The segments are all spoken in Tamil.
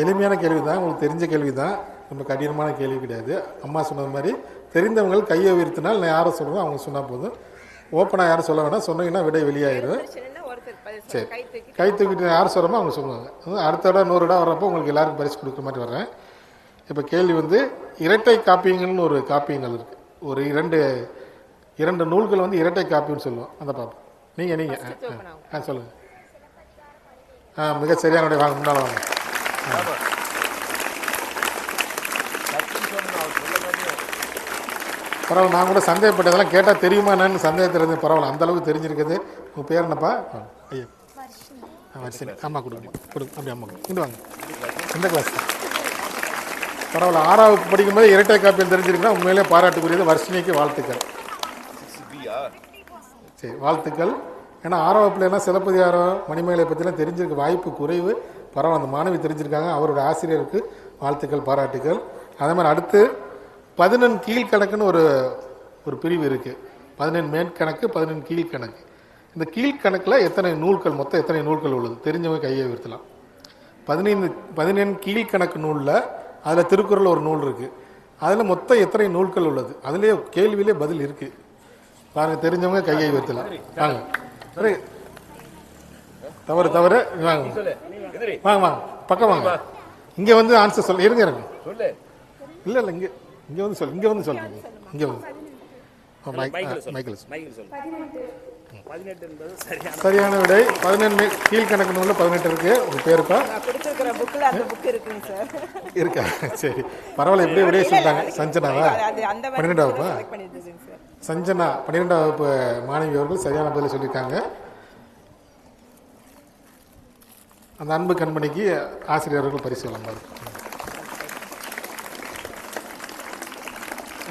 எளிமையான கேள்வி தான் உங்களுக்கு தெரிஞ்ச கேள்வி தான் ரொம்ப கடினமான கேள்வி கிடையாது. அம்மா சொன்னது மாதிரி தெரிந்தவங்கள் கையை உயர்த்தினால் நான் யாரை சொல்கிறோம் அவங்க சொன்னால் போதும். ஓப்பனாக யாரும் சொல்ல வேணாம். சொன்னீங்கன்னா விடை பதில் சரி. கை தூக்கி கை தூக்கிட்டு யார் சொல்கிறோமோ அவங்க சொல்லுவாங்க. அடுத்த இடம் நூறு இடம் வர்றப்போ உங்களுக்கு எல்லாருக்கும் பரிசு கொடுக்குற மாதிரி வர்றேன். இப்போ கேள்வி வந்து இரட்டை காப்பியங்கள்னு ஒரு காப்பியங்கள் இருக்குது ஒரு இரண்டு இரண்டு நூல்கள் வந்து இரட்டை காப்பின்னு சொல்லுவோம். அதை பார்ப்போம். நீங்கள் நீங்கள். ஆ சொல்லுங்கள் ஆ மிக சரியான விடை வாங்க முன்னால் வாங்க. டக்குன்னு பரவாயில்ல நான் கூட சந்தேகப்பட்டதெல்லாம் கேட்டால் தெரியுமா என்னன்னு சந்தேகம் தெரிஞ்சு பரவாயில்ல அந்த அளவுக்கு தெரிஞ்சிருக்குது. உங்கள் பேர் என்னப்பா? ஆ, ஐயா. ஆ வரிசை அம்மா கொடுங்க கொடுங்க அப்படி அம்மா கொண்டு வாங்க. எந்த கிளாஸ் பரவாயில்ல ஆறாவது படிக்கும்போது இரட்டை காப்பியம் தெரிஞ்சிருக்குன்னா உண்மையிலே பாராட்டுக்குரியது வர்ஷினிக்கு வாழ்த்துக்கள். சரி வாழ்த்துக்கள். ஏன்னா ஆறாவது பிள்ளைனா சிலப்பதிகாரம் மணிமேலை பற்றிலாம் தெரிஞ்சிருக்க வாய்ப்பு குறைவு. பரவாயில்ல அந்த மாணவி தெரிஞ்சிருக்காங்க. அவரோட ஆசிரியருக்கு வாழ்த்துக்கள் பாராட்டுக்கள். அதே மாதிரி அடுத்து பதினெண் கீழ்கணக்குன்னு ஒரு ஒரு பிரிவு இருக்குது பதினெண் மேற்கணக்கு பதினெண் கீழ்கணக்கு. இந்த கீழ்கணக்கில் எத்தனை நூல்கள் மொத்தம் எத்தனை நூல்கள் உள்ளது? தெரிஞ்சவங்க கையை உயர்த்தலாம். பதினைந்து பதினெண் கீழ்கணக்கு நூலில் அதில் திருக்குறள் ஒரு நூல் இருக்குது அதில் மொத்தம் எத்தனை நூல்கள் உள்ளது? அதுலேயே கேள்வியிலே பதில் இருக்குது பாருங்கள் தெரிஞ்சவங்க கையை உயர்த்தலாம். வாங்க. சரி. தவறு தவறு. வாங்க. வாங்க வாங்க. பக்கம் வாங்க. இங்கே வந்து ஆன்சர் சொல்ல. இருங்க இருங்க. சொல்லு. இல்லை இல்லை இங்கே இங்கே வந்து சொல்லு. இங்கே வந்து சொல்லுங்க இங்கே வந்து மைக்கில் பதினெட்டு சரியான சரியான விடை. பதினெண்டு கீழ்கணக்கு நூலில் பதினெட்டு புக் இருக்குங்க சார் இருக்கா? சரி. பரவாயில்ல எப்படியே விடைய சொல்லிட்டாங்க. சஞ்சனாவா அது அந்த மாதிரி பன்னிரெண்டாவதுப்பா? சஞ்சனா பன்னிரெண்டாம் வகுப்பு மாணவி அவர்கள் சரியான பதில் சொல்லியிருக்காங்க. அந்த அன்பு கண்மணிக்கு ஆசிரியர்கள் பரிசு வழங்குவார்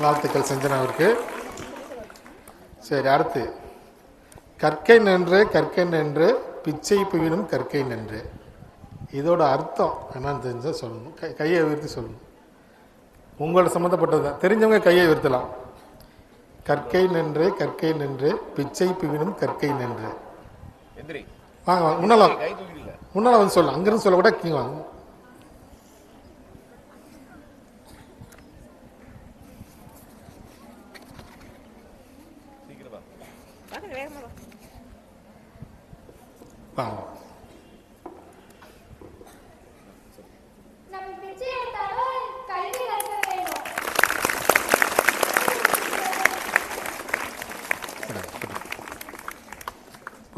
வாழ்த்துக்கள் சஞ்சனாவிற்கு சரி அடுத்து. கற்கை நின்று கற்கை நின்று பிச்சை புவினும் கற்கை நின்று. இதோட அர்த்தம் என்னன்னு தெரிஞ்சால் சொல்லணும். கை கையை உயர்த்தி சொல்லணும். உங்களோட சம்மந்தப்பட்டது தான். தெரிஞ்சவங்க கையை உயர்த்தலாம். கற்கை நின்று கற்கை நின்று பிச்சை பிவினும் கற்கை நின்று. வாங்க வாங்க முன்னால வாங்க. கை தூக்கிடல முன்னால் வந்து சொல்லலாம் அங்கிருந்து சொல்ல கூட கீழே வாங்க சீக்கிரம் வா வாங்க வேகமாக வா வாங்க நம்ம பிச்சை எடுத்தாலும் கல்வி கற்க வேண்டும்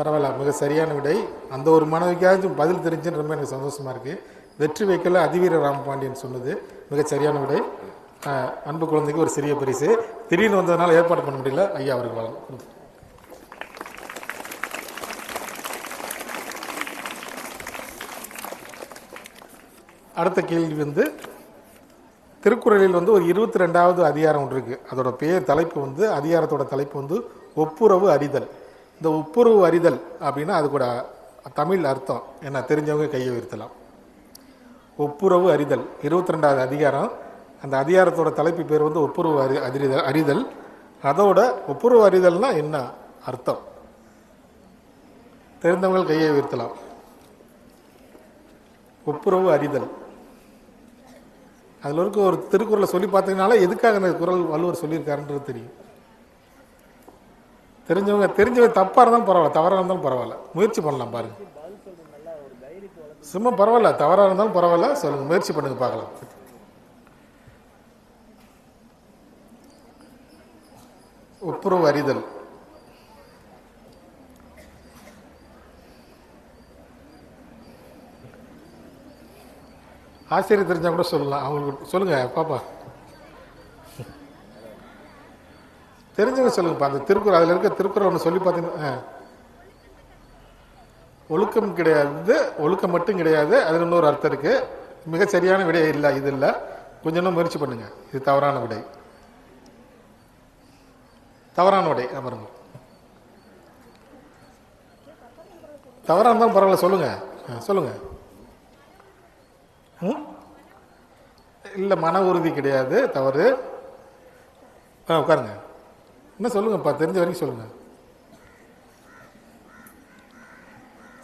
பரவாயில்ல மிக சரியான விடை. அந்த ஒரு மாணவிக்காச்சும் பதில் தெரிஞ்சுன்னு ரொம்ப எனக்கு சந்தோஷமாக இருக்குது வெற்றி வைக்கல அதிவீர ராமபாண்டியன் சொன்னது மிக சரியான விடை. அன்பு குழந்தைக்கு ஒரு சிறிய பரிசு. திடீர்னு வந்ததுனால ஏற்பாடு பண்ண முடியல ஐயா அவருக்கு வழங்கும் அடுத்த கேள்வி வந்து திருக்குறளில் வந்து ஒரு இருபத்தி ரெண்டாவது அதிகாரம் ஒன்று இருக்குது அதோட பேர் தலைப்பு வந்து அதிகாரத்தோட தலைப்பு வந்து ஒப்புரவு அறிதல். இந்த ஒப்புரவு அறிதல் அப்படின்னா அது கூட தமிழ் அர்த்தம். என்ன தெரிஞ்சவங்க கையை உயர்த்தலாம். ஒப்புரவு அறிதல். இருபத்தி ரெண்டாவது அதிகாரம். அந்த அதிகாரத்தோட தலைப்பு பேர் வந்து ஒப்புரவு அறி அறிதல் அறிதல். அதோட ஒப்புரவு அறிதல்னா என்ன? அர்த்தம். தெரிந்தவங்க கையை உயர்த்தலாம். ஒப்புரவு அறிதல். அதில் இருக்க ஒரு திருக்குறளை சொல்லி பார்த்தீங்கனால எதுக்காக அந்த குரல் வள்ளுவர் சொல்லியிருக்காருன்றது தெரியும். தெரிஞ்சவங்க தெரிஞ்சவங்க தப்பாக இருந்தாலும் பரவாயில்ல தவறாக இருந்தாலும் பரவாயில்ல. முயற்சி பண்ணலாம் பாருங்க. சும்மா பரவாயில்ல தவறாக இருந்தாலும் பரவாயில்ல சொல்லுங்க முயற்சி பண்ணுங்க பார்க்கலாம். ஒப்புரவு அறிதல். ஆசிரியர் தெரிஞ்சா கூட சொல்லலாம். அவங்களுக்கு சொல்லுங்க பாப்பா. தெரிஞ்சவங்க சொல்லுங்கப்பா அந்த திருக்குறள் அதில் இருக்க திருக்குறள் ஒன்று சொல்லி பார்த்தீங்கன்னா ஆ. ஒழுக்கம் கிடையாது ஒழுக்கம் மட்டும் கிடையாது அதில் இன்னொரு அர்த்தம் இருக்குது மிக சரியான விடை இல்லை இது இல்லை. கொஞ்சம் முயற்சி பண்ணுங்க. இது தவறான விடை. தவறான விடை அமருங்க தவறாக இருந்தாலும் பரவாயில்ல சொல்லுங்க. ஆ, சொல்லுங்க. ம்? இல்லை மன உறுதி கிடையாது தவறு. ஆ உட்காருங்க. என்ன சொல்லுங்கப்பா தெரிஞ்ச வரைக்கும் சொல்லுங்கள்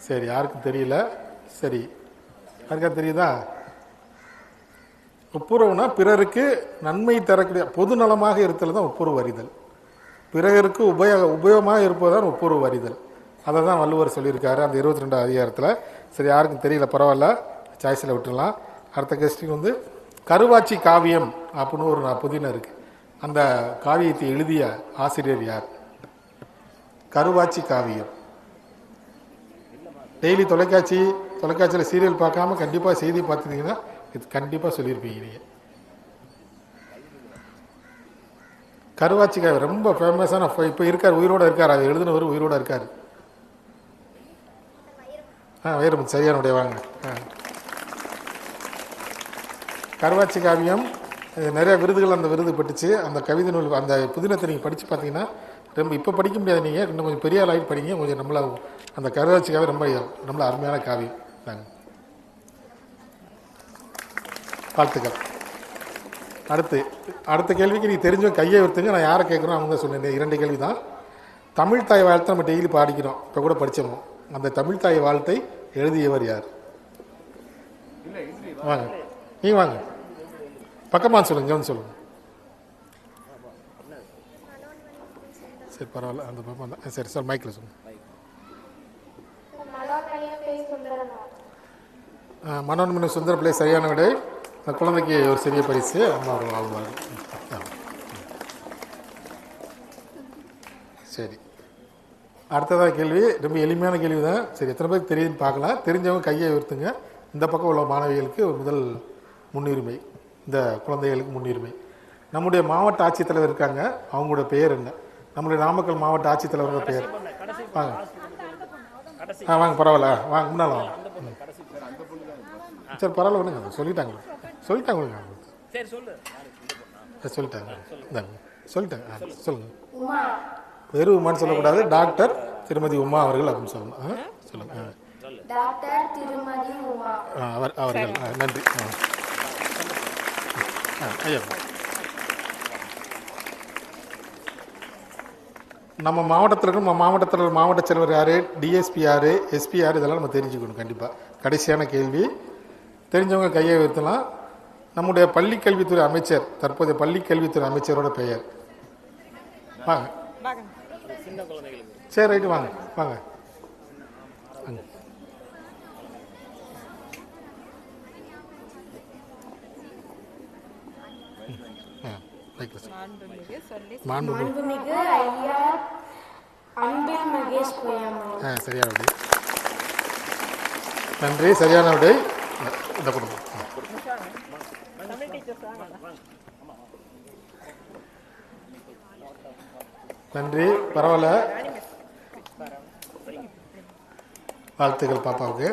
சரி யாருக்கும் தெரியல. சரி யாருக்கா தெரியுதா? ஒப்புரவுனா பிறருக்கு நன்மை தரக்கூடிய பொது நலமாக இருத்தல் தான் ஒப்புரவு அறிதல். பிறருக்கு உபயோக உபயோகமாக இருப்பதுதான் ஒப்புரவு அறிதல். அதை தான் வள்ளுவர் சொல்லியிருக்காரு அந்த இருபத்தி ரெண்டாம் அதிகாரத்தில். சரி யாருக்கும் தெரியல பரவாயில்ல சாய்ஸில் விட்டுடலாம் அடுத்த கொஸ்டின் வந்து கருவாச்சி காவியம் அப்படின்னு ஒரு நான் புதினம் இருக்குது அந்த காவியத்தை எழுதிய ஆசிரியர் யார்? கருவாச்சி காவியம். டெய்லி தொலைக்காட்சி தொலைக்காட்சியில் சீரியல் பார்க்காம கண்டிப்பாக செய்தி பார்த்துருந்தீங்கன்னா இது கண்டிப்பாக சொல்லியிருப்பீங்க நீங்கள் கருவாச்சி காவியம் ரொம்ப ஃபேமஸான இப்போ இருக்கார் உயிரோட இருக்கார் அது எழுதினவர் உயிரோட இருக்கார். ஆ வைரமுத்து சரியானுடைய வாங்க. ஆ. கருவாச்சி காவியம் நிறைய விருதுகள் அந்த விருது பெற்றுச்சு அந்த கவிதை நூல் அந்த புதினத்தை நீங்கள் படித்து பார்த்தீங்கன்னா ரொம்ப இப்போ படிக்க முடியாது நீங்கள் இன்னும் கொஞ்சம் பெரிய ஆளாகி படிங்க. கொஞ்சம் நம்மள அந்த காவியம் ரொம்ப ரொம்ப அருமையான காவியம் தாங்க. வாழ்த்துக்கள். அடுத்து அடுத்த கேள்விக்கு நீங்கள் தெரிஞ்சவங்க கையை உயர்த்துங்க. நான் யாரை கேட்குறோம் அவங்க சொன்னேன் இரண்டு கேள்வி தான் தமிழ் தாய் வாழ்த்தை நம்ம டெய்லி பாடிக்கிறோம். இப்போ கூட படித்தோம் அந்த தமிழ் தாய் வாழ்த்தை எழுதியவர் யார்? வாங்க. நீ வாங்க. பக்கமாக சொல்லுங்க கவனம் வந்து சொல்லுங்க. சரி பரவாயில்ல அந்த பக்கம் தான் சரி சார் மைக்கில் சொல்லுங்க. மனோன்மணி சுந்தர பிள்ளை சரியான விடை. அந்த குழந்தைக்கு ஒரு சிறிய பரிசு. அம்மா ஒரு வாழ்வாங்க சரி. அடுத்ததாக கேள்வி ரொம்ப எளிமையான கேள்வி தான் சரி எத்தனை பேருக்கு தெரியுதுன்னு பார்க்கலாம். தெரிஞ்சவங்க கையை உயர்த்துங்க. இந்த பக்கம் உள்ள மாணவிகளுக்கு ஒரு முதல் முன்னுரிமை. இந்த குழந்தைகளுக்கு முன்னுரிமை. நம்முடைய மாவட்ட ஆட்சித்தலைவர் இருக்காங்க அவங்களோட பெயர் என்ன? நம்முடைய நாமக்கல் மாவட்ட ஆட்சித்தலைவரோட பெயர்? வாங்க. ஆ வாங்க பரவாயில்ல. வாங்க முன்னால் வாங்க. சரி பரவாயில்ல விடுங்க. சொல்லிட்டாங்க. சொல்லிட்டாங்க சொல்லு. ஆ, சொல்லிட்டாங்க. சொல்லிட்டாங்க ஆ, சொல்லுங்க. உமா வெறும் உமான்னு சொல்லக்கூடாது. டாக்டர் திருமதி உமா அவர்கள் அப்படின்னு சொல்லணும். ஆ, சொல்லுங்க. ஆ. டாக்டர் திருமதி உமா. ஆ, அவர் அவர்கள். ஆ, நன்றி. நம்ம மாவட்டத்தில் இருக்க நம்ம மாவட்டத்தில் மாவட்ட செயலர் யார்? டிஎஸ்பி யார்? எஸ்பி யார்? இதெல்லாம் நம்ம தெரிஞ்சுக்கணும் கண்டிப்பாக கடைசியான கேள்வி. தெரிஞ்சவங்க கையை உயர்த்தலாம். நம்முடைய பள்ளிக் கல்வித்துறை அமைச்சர் தற்போதைய பள்ளிக் கல்வித்துறை அமைச்சரோட பெயர். வாங்க. சரி ரைட்டு வாங்க. வாங்க. ஆ, ரைட்ல சொல்லு. மாண்புமிகு. சொல்லி மாண்பு மாண்புமிகு. ஐயா அன்பில் மகேஷ் பொய்யாமலை ஆ சரியான விடை நன்றி சரியான விடை இந்த குடும்பம் நன்றி பரவாயில்ல. வாழ்த்துக்கள் பாப்பாவுக்கு.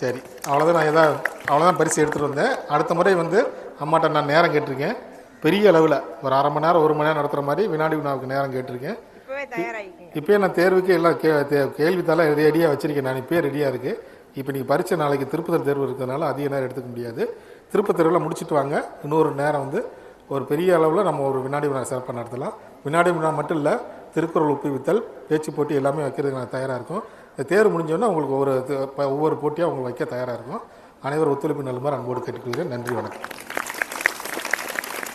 சரி அவ்வளோதான் நான் எதாவது அவ்வளோதான் பரிசு எடுத்துகிட்டு வந்தேன். அடுத்த முறை வந்து அம்மாட்ட நான் நேரம் கேட்டிருக்கேன். பெரிய அளவில். ஒரு அரை மணி நேரம் ஒரு மணி நேரம் நடத்துகிற மாதிரி வினாடி வினாவுக்கு நேரம் கேட்டிருக்கேன். இப்போயே நான் தேர்வுக்கு எல்லாம் கே கேள்வித்தாள ரெடியாக வச்சுருக்கேன் நான். இப்போயே ரெடியாக இருக்குது இப்போ நீங்கள் பரீட்சை நாளைக்கு திருப்பத்தூர் தேர்வு இருக்கிறதுனால அதிக நேரம் எடுத்துக்க முடியாது. திருப்பத்தூரில் முடிச்சுட்டு வாங்க. இன்னொரு நேரம் வந்து ஒரு பெரிய அளவில் நம்ம ஒரு வினாடி வினா சிறப்பாக நடத்தலாம். வினாடி வினா மட்டும் இல்லை திருக்குறள் ஒப்புவித்தல் பேச்சு போட்டி எல்லாமே வைக்கிறதுக்கு நான் தயாராக இருக்கும். இந்த தேர்வு முடிஞ்சோன்னா உங்களுக்கு ஒவ்வொரு ஒவ்வொரு போட்டியாக உங்களுக்கு வைக்க தயாராக இருக்கும். அனைவரும் ஒத்துழைப்பு நல்ல மாதிரி அன்போடு கேட்டுக்கொள்கிறேன். நன்றி வணக்கம்.